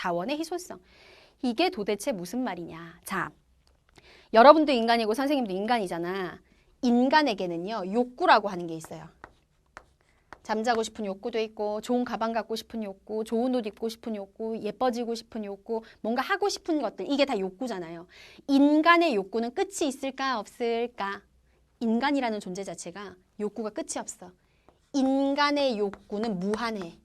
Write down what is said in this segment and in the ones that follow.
자원의 희소성. 이게 도대체 무슨 말이냐. 자, 여러분도 인간이고 선생님도 인간이잖아. 인간에게는요, 욕구라고 하는 게 있어요. 잠자고 싶은 욕구도 있고, 좋은 가방 갖고 싶은 욕구, 좋은 옷 입고 싶은 욕구, 예뻐지고 싶은 욕구, 뭔가 하고 싶은 것들, 이게 다 욕구잖아요. 인간의 욕구는 끝이 있을까, 없을까? 인간이라는 존재 자체가 욕구가 끝이 없어. 인간의 욕구는 무한해.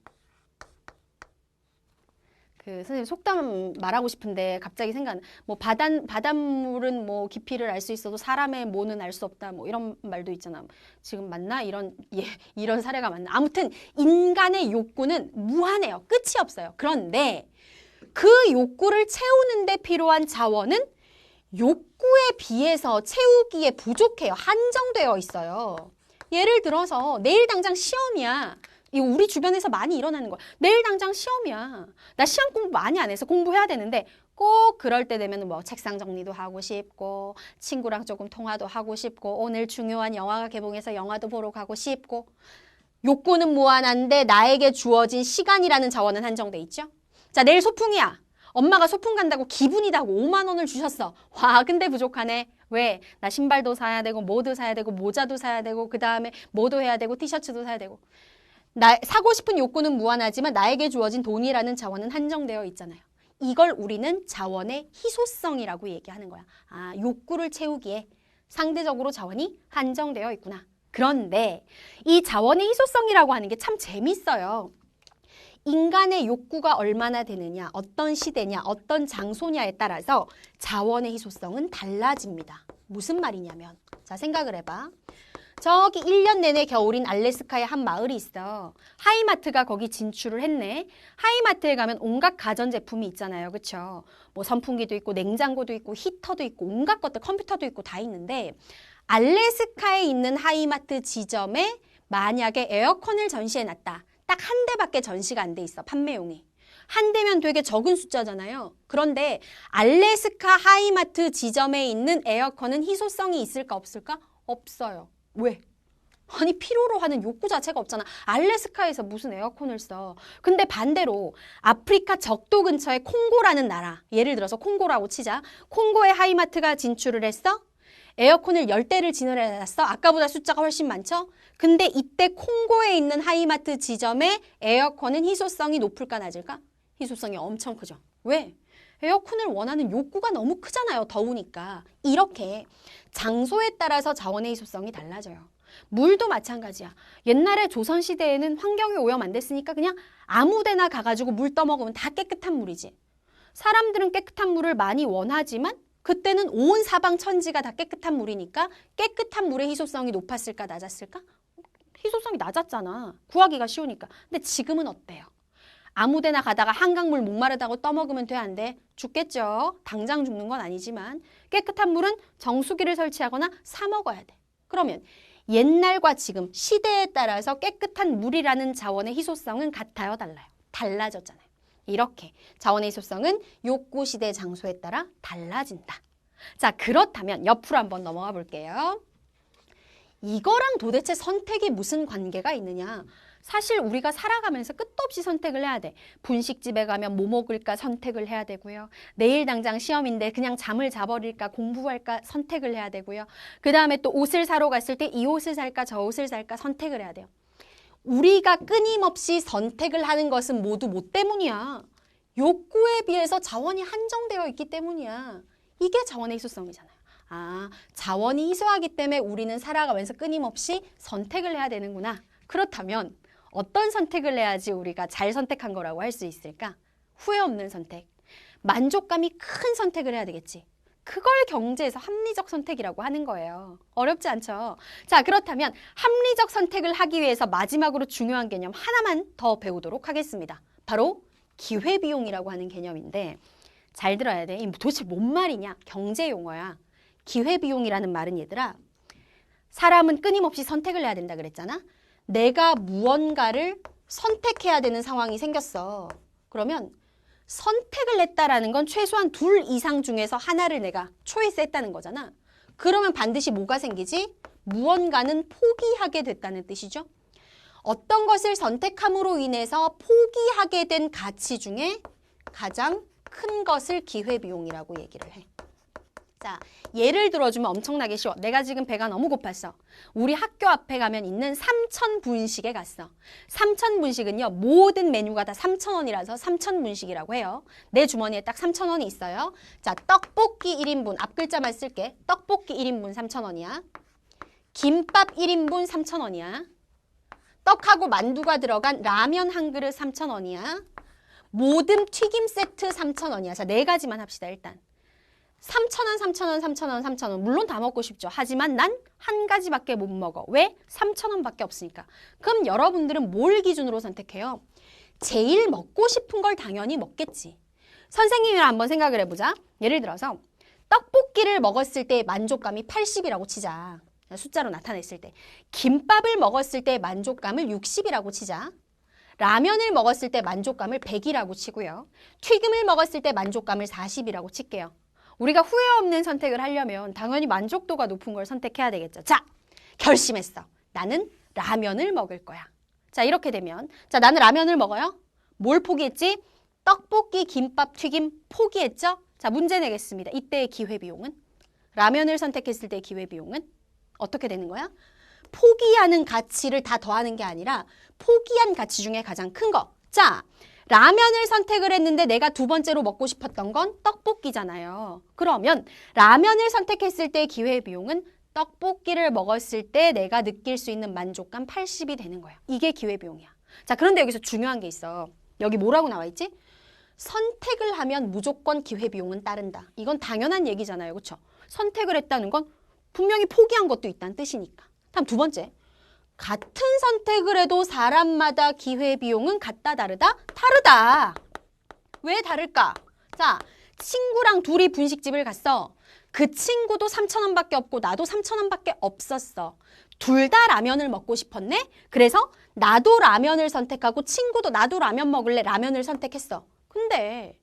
그 선생님 속담 말하고 싶은데 갑자기 생각 뭐 바다 바닷물은 뭐 깊이를 알 수 있어도 사람의 모는 알 수 없다. 뭐 이런 말도 있잖아. 지금 맞나? 이런 예 이런 사례가 맞나? 아무튼 인간의 욕구는 무한해요. 끝이 없어요. 그런데 그 욕구를 채우는데 필요한 자원은 욕구에 비해서 채우기에 부족해요. 한정되어 있어요. 예를 들어서 내일 당장 시험이야 이 우리 주변에서 많이 일어나는 거야. 내일 당장 시험이야. 나 시험 공부 많이 안 해서 공부해야 되는데 꼭 그럴 때 되면 뭐 책상 정리도 하고 싶고 친구랑 조금 통화도 하고 싶고 오늘 중요한 영화가 개봉해서 영화도 보러 가고 싶고 욕구는 무한한데 나에게 주어진 시간이라는 자원은 한정돼 있죠. 자, 내일 소풍이야. 엄마가 소풍 간다고 기분이다 하고 5만 원을 주셨어. 와, 근데 부족하네. 왜? 나 신발도 사야 되고 뭐도 사야 되고 모자도 사야 되고 그 다음에 뭐도 해야 되고 티셔츠도 사야 되고 나, 사고 싶은 욕구는 무한하지만 나에게 주어진 돈이라는 자원은 한정되어 있잖아요. 이걸 우리는 자원의 희소성이라고 얘기하는 거야. 아, 욕구를 채우기에 상대적으로 자원이 한정되어 있구나. 그런데 이 자원의 희소성이라고 하는 게 참 재밌어요. 인간의 욕구가 얼마나 되느냐, 어떤 시대냐, 어떤 장소냐에 따라서 자원의 희소성은 달라집니다. 무슨 말이냐면, 자, 생각을 해봐. 저기 1년 내내 겨울인 알래스카에 한 마을이 있어. 하이마트가 거기 진출을 했네. 하이마트에 가면 온갖 가전제품이 있잖아요. 그쵸? 뭐 선풍기도 있고 냉장고도 있고 히터도 있고 온갖 것들 컴퓨터도 있고 다 있는데 알래스카에 있는 하이마트 지점에 만약에 에어컨을 전시해 놨다. 딱 한 대밖에 전시가 안 돼 있어. 판매용이. 한 대면 되게 적은 숫자잖아요. 그런데 알래스카 하이마트 지점에 있는 에어컨은 희소성이 있을까 없을까? 없어요. 왜? 아니 필요로 하는 욕구 자체가 없잖아. 알래스카에서 무슨 에어컨을 써. 근데 반대로 아프리카 적도 근처에 콩고라는 나라. 예를 들어서 콩고라고 치자. 콩고에 하이마트가 진출을 했어. 에어컨을 열대를 진열해놨어. 아까보다 숫자가 훨씬 많죠? 근데 이때 콩고에 있는 하이마트 지점의 에어컨은 희소성이 높을까 낮을까? 희소성이 엄청 크죠. 왜? 에어컨을 원하는 욕구가 너무 크잖아요. 더우니까. 이렇게 장소에 따라서 자원의 희소성이 달라져요. 물도 마찬가지야. 옛날에 조선시대에는 환경이 오염 안 됐으니까 그냥 아무 데나 가가지고 물 떠먹으면 다 깨끗한 물이지. 사람들은 깨끗한 물을 많이 원하지만 그때는 온 사방 천지가 다 깨끗한 물이니까 깨끗한 물의 희소성이 높았을까 낮았을까? 희소성이 낮았잖아. 구하기가 쉬우니까. 근데 지금은 어때요? 아무데나 가다가 한강물 목마르다고 떠먹으면 돼 안 돼? 죽겠죠. 당장 죽는 건 아니지만 깨끗한 물은 정수기를 설치하거나 사 먹어야 돼. 그러면 옛날과 지금 시대에 따라서 깨끗한 물이라는 자원의 희소성은 같아요, 달라요? 달라졌잖아요. 이렇게 자원의 희소성은 욕구 시대 장소에 따라 달라진다. 자, 그렇다면 옆으로 한번 넘어가 볼게요. 이거랑 도대체 선택이 무슨 관계가 있느냐? 사실 우리가 살아가면서 끝도 없이 선택을 해야 돼. 분식집에 가면 뭐 먹을까 선택을 해야 되고요. 내일 당장 시험인데 그냥 잠을 자버릴까 공부할까 선택을 해야 되고요. 그 다음에 또 옷을 사러 갔을 때 이 옷을 살까 저 옷을 살까 선택을 해야 돼요. 우리가 끊임없이 선택을 하는 것은 모두 뭐 때문이야? 욕구에 비해서 자원이 한정되어 있기 때문이야. 이게 자원의 희소성이잖아요. 아, 자원이 희소하기 때문에 우리는 살아가면서 끊임없이 선택을 해야 되는구나. 그렇다면 어떤 선택을 해야지 우리가 잘 선택한 거라고 할 수 있을까? 후회 없는 선택. 만족감이 큰 선택을 해야 되겠지. 그걸 경제에서 합리적 선택이라고 하는 거예요. 어렵지 않죠? 자, 그렇다면 합리적 선택을 하기 위해서 마지막으로 중요한 개념 하나만 더 배우도록 하겠습니다. 바로 기회비용이라고 하는 개념인데 잘 들어야 돼. 이 도대체 뭔 말이냐? 경제 용어야. 기회비용이라는 말은 얘들아 사람은 끊임없이 선택을 해야 된다 그랬잖아. 내가 무언가를 선택해야 되는 상황이 생겼어. 그러면 선택을 했다라는 건 최소한 둘 이상 중에서 하나를 내가 초이스 했다는 거잖아. 그러면 반드시 뭐가 생기지? 무언가는 포기하게 됐다는 뜻이죠. 어떤 것을 선택함으로 인해서 포기하게 된 가치 중에 가장 큰 것을 기회비용이라고 얘기를 해. 자, 예를 들어주면 엄청나게 쉬워. 내가 지금 배가 너무 고팠어. 우리 학교 앞에 가면 있는 삼천분식에 갔어. 삼천분식은요, 모든 메뉴가 다 삼천원이라서 삼천분식이라고 해요. 내 주머니에 딱 삼천원이 있어요. 자, 떡볶이 1인분, 앞 글자만 쓸게. 떡볶이 1인분 삼천원이야. 김밥 1인분 삼천원이야. 떡하고 만두가 들어간 라면 한 그릇 삼천 원이야. 모듬 튀김 세트 삼천 원이야. 자, 네 가지만 합시다, 일단. 삼천 원, 삼천 원, 삼천 원, 삼천 원. 물론 다 먹고 싶죠. 하지만 난 한 가지밖에 못 먹어. 왜? 삼천 원밖에 없으니까. 그럼 여러분들은 뭘 기준으로 선택해요? 제일 먹고 싶은 걸 당연히 먹겠지. 선생님이랑 한번 생각을 해보자. 예를 들어서 떡볶이를 먹었을 때 만족감이 80이라고 치자. 숫자로 나타냈을 때. 김밥을 먹었을 때 만족감을 60이라고 치자. 라면을 먹었을 때 만족감을 100이라고 치고요. 튀김을 먹었을 때 만족감을 40이라고 칠게요. 우리가 후회 없는 선택을 하려면 당연히 만족도가 높은 걸 선택해야 되겠죠. 자, 결심했어. 나는 라면을 먹을 거야. 자, 이렇게 되면 자, 나는 라면을 먹어요. 뭘 포기했지? 떡볶이, 김밥, 튀김 포기했죠? 자, 문제 내겠습니다. 이때의 기회비용은? 라면을 선택했을 때의 기회비용은? 어떻게 되는 거야? 포기하는 가치를 다 더하는 게 아니라 포기한 가치 중에 가장 큰 거. 자, 라면을 선택을 했는데 내가 두 번째로 먹고 싶었던 건 떡볶이잖아요. 그러면 라면을 선택했을 때의 기회 비용은 떡볶이를 먹었을 때 내가 느낄 수 있는 만족감 80이 되는 거야. 이게 기회 비용이야. 자, 그런데 여기서 중요한 게 있어. 여기 뭐라고 나와 있지? 선택을 하면 무조건 기회 비용은 따른다. 이건 당연한 얘기잖아요. 그렇죠? 선택을 했다는 건 분명히 포기한 것도 있다는 뜻이니까. 다음 두 번째. 같은 선택을 해도 사람마다 기회 비용은 같다 다르다? 다르다. 왜 다를까? 자, 친구랑 둘이 분식집을 갔어. 그 친구도 3,000원밖에 없고 나도 3,000원밖에 없었어. 둘 다 라면을 먹고 싶었네? 그래서 나도 라면을 선택하고 친구도 나도 라면 먹을래 라면을 선택했어. 근데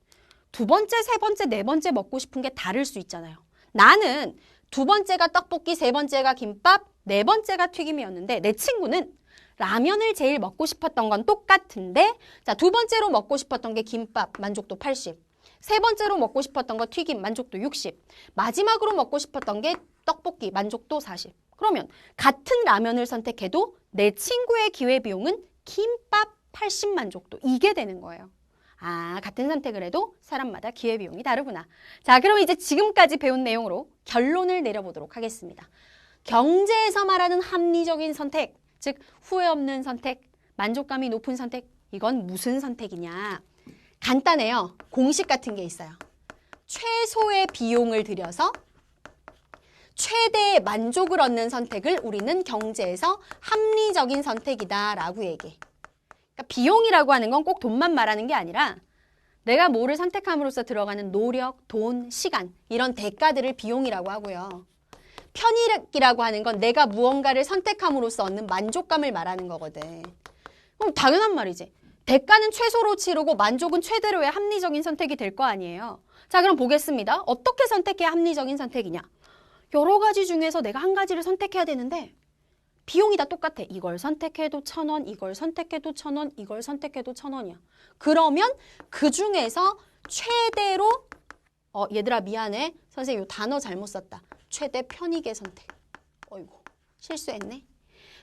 두 번째, 세 번째, 네 번째 먹고 싶은 게 다를 수 있잖아요. 나는 두 번째가 떡볶이, 세 번째가 김밥, 네 번째가 튀김이었는데 내 친구는 라면을 제일 먹고 싶었던 건 똑같은데 자, 두 번째로 먹고 싶었던 게 김밥, 만족도 80. 세 번째로 먹고 싶었던 거 튀김, 만족도 60. 마지막으로 먹고 싶었던 게 떡볶이, 만족도 40. 그러면 같은 라면을 선택해도 내 친구의 기회 비용은 김밥 80 만족도. 이게 되는 거예요. 아, 같은 선택을 해도 사람마다 기회 비용이 다르구나. 자, 그럼 이제 지금까지 배운 내용으로 결론을 내려보도록 하겠습니다. 경제에서 말하는 합리적인 선택, 즉 후회 없는 선택, 만족감이 높은 선택, 이건 무슨 선택이냐? 간단해요. 공식 같은 게 있어요. 최소의 비용을 들여서 최대의 만족을 얻는 선택을 우리는 경제에서 합리적인 선택이다라고 얘기해. 그러니까 비용이라고 하는 건 꼭 돈만 말하는 게 아니라 내가 뭐를 선택함으로써 들어가는 노력, 돈, 시간 이런 대가들을 비용이라고 하고요. 편익이라고 하는 건 내가 무언가를 선택함으로써 얻는 만족감을 말하는 거거든. 그럼 당연한 말이지. 대가는 최소로 치르고 만족은 최대로의 합리적인 선택이 될 거 아니에요. 자, 그럼 보겠습니다. 어떻게 선택해야 합리적인 선택이냐? 여러 가지 중에서 내가 한 가지를 선택해야 되는데 비용이 다 똑같아. 이걸 선택해도 천 원, 이걸 선택해도 천 원, 이걸 선택해도 천 원이야. 그러면 그 중에서 최대로 어 얘들아 미안해. 선생님 이 단어 잘못 썼다. 최대 편익의 선택. 어이구 실수했네.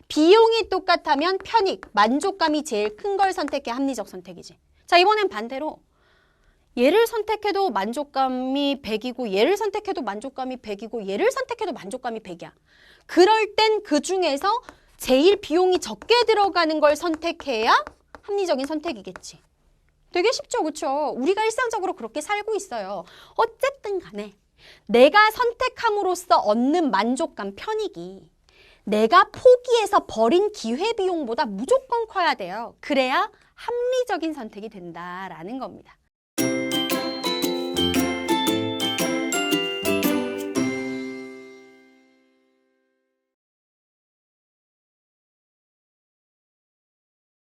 비용이 똑같다면 편익, 만족감이 제일 큰 걸 선택해 합리적 선택이지. 자 이번엔 반대로 얘를 선택해도 만족감이 100이고 얘를 선택해도 만족감이 100이고 얘를 선택해도 만족감이 100이야. 그럴 땐 그 중에서 제일 비용이 적게 들어가는 걸 선택해야 합리적인 선택이겠지. 되게 쉽죠, 그렇죠? 우리가 일상적으로 그렇게 살고 있어요. 어쨌든 간에 내가 선택함으로써 얻는 만족감, 편익이 내가 포기해서 버린 기회비용보다 무조건 커야 돼요. 그래야 합리적인 선택이 된다라는 겁니다.